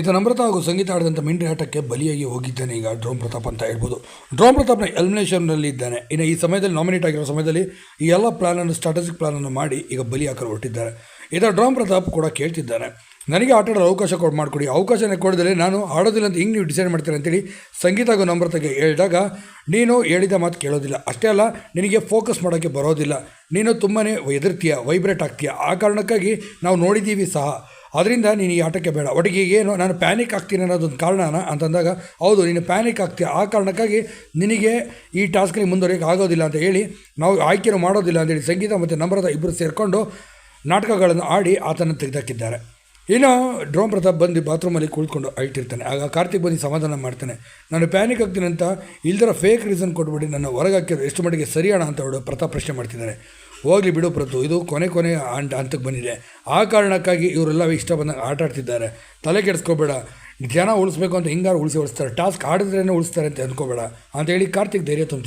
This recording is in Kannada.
ಈತ ನಮ್ರತ ಹಾಗೂ ಸಂಗೀತ ಆಡಿದಂಥ ಮಿಂಡ್ರಿ ಆಟಕ್ಕೆ ಬಲಿಯಾಗಿ ಹೋಗಿದ್ದಾನೆ ಈಗ ಡ್ರೋಮ್ ಪ್ರತಾಪ್ ಅಂತ ಹೇಳ್ಬೋದು. ಡ್ರೋಮ್ ಪ್ರತಾಪ್ನ ಎಲಿಮಿನೇಷನ್ನಲ್ಲಿ ಇದ್ದಾನೆ ಇನ್ನು ಈ ಸಮಯದಲ್ಲಿ ನಾಮಿನೇಟ್ ಆಗಿರೋ ಸಮಯದಲ್ಲಿ ಈ ಎಲ್ಲ ಪ್ಲಾನನ್ನು ಸ್ಟ್ರಾಟಜಿಕ್ ಪ್ಲಾನನ್ನು ಮಾಡಿ ಈಗ ಬಲಿ ಹಾಕಲು ಹೊರಟಿದ್ದಾರೆ. ಈತ ಡ್ರೋಮ್ ಪ್ರತಾಪ್ ಕೂಡ ಕೇಳ್ತಿದ್ದಾನೆ. ನನಗೆ ಆಟ ಆಡೋ ಅವಕಾಶ ಕೊಡು, ಮಾಡಿಕೊಡಿ. ಅವಕಾಶನೇ ಕೊಡದಲ್ಲಿ ನಾನು ಆಡೋದಿಲ್ಲ ಅಂತ ಹಿಂಗೆ ನೀವು ಡಿಸೈಡ್ ಮಾಡ್ತೀರಿ ಅಂತೇಳಿ ಸಂಗೀತ ಹಾಗೂ ನಮ್ರತೆಗೆ ಹೇಳಿದಾಗ, ನೀನು ಹೇಳಿದ ಮಾತು ಕೇಳೋದಿಲ್ಲ. ಅಷ್ಟೇ ಅಲ್ಲ, ನಿನಗೆ ಫೋಕಸ್ ಮಾಡೋಕ್ಕೆ ಬರೋದಿಲ್ಲ. ನೀನು ತುಂಬಾ ಎದುರ್ತೀಯ ವೈಬ್ರೇಟ್ ಆಗ್ತೀಯ. ಆ ಕಾರಣಕ್ಕಾಗಿ ನಾವು ನೋಡಿದ್ದೀವಿ ಸಹ. ಅದರಿಂದ ನೀನು ಈ ಆಟಕ್ಕೆ ಬೇಡ. ಒಟ್ಟಿಗೆ ಏನು, ನಾನು ಪ್ಯಾನಿಕ್ ಆಗ್ತೀನಿ ಅನ್ನೋದೊಂದು ಕಾರಣನ ಅಂತಂದಾಗ, ಹೌದು, ನೀನು ಪ್ಯಾನಿಕ್ ಆಗ್ತೀಯ. ಆ ಕಾರಣಕ್ಕಾಗಿ ನಿನಗೆ ಈ ಟಾಸ್ಕ್ನಿಗೆ ಮುಂದುವರಿಯೋಕೆ ಆಗೋದಿಲ್ಲ ಅಂತ ಹೇಳಿ, ನಾವು ಆಯ್ಕೆನೂ ಮಾಡೋದಿಲ್ಲ ಅಂತೇಳಿ ಸಂಗೀತ ಮತ್ತು ನಮ್ರತ ಇಬ್ಬರು ಸೇರಿಕೊಂಡು ನಾಟಕಗಳನ್ನು ಆಡಿ ಆತನ ತೆಗೆದಾಕಿದ್ದಾರೆ. ಇನ್ನು ಡ್ರೋಮ್ ಪ್ರತಾಪ್ ಬಂದು ಬಾತ್ರೂಮಲ್ಲಿ ಕುಳಿತುಕೊಂಡು ಅಳ್ತಿರ್ತಾನೆ. ಆಗ ಕಾರ್ತಿಕ್ ಬಂದು ಸಮಾಧಾನ ಮಾಡ್ತಾನೆ. ನಾನು ಪ್ಯಾನಿಕ್ ಆಗ್ತೀನಿ ಅಂತ ಇಲ್ದರ ಫೇಕ್ ರೀಸನ್ ಕೊಟ್ಬಿಟ್ಟು ನನ್ನ ಹೊರಗೆ ಹಾಕಿದ್ರು ಎಷ್ಟು ಮಟ್ಟಿಗೆ ಸರಿಯಾಣ ಅಂತ ಹೇಳಿ ಪ್ರತಾಪ್ ಪ್ರಶ್ನೆ ಮಾಡ್ತಿದ್ದಾರೆ. ಹೋಗಲಿ ಬಿಡು ಪ್ರತು ಇದು ಕೊನೆ ಕೊನೆ ಅಂಟ್ ಹಂತಕ್ಕೆ ಬಂದಿದೆ. ಆ ಕಾರಣಕ್ಕಾಗಿ ಇವರೆಲ್ಲ ಇಷ್ಟ ಬಂದಾಗ ಆಟ ಆಡ್ತಿದ್ದಾರೆ. ತಲೆ ಕೆಡಿಸ್ಕೋಬೇಡ. ಜನ ಉಳಿಸ್ಬೇಕು ಅಂತ ಹಿಂಗಾರು ಉಳಿಸಿ ಉಳಿಸ್ತಾರೆ. ಟಾಸ್ಕ್ ಆಡಿದ್ರೇ ಉಳಿಸ್ತಾರೆ ಅಂತ ಅಂದ್ಕೋಬೇಡ. ಅಂತೇಳಿ ಕಾರ್ತಿಕ್ ಧೈರ್ಯ ತುಂಬ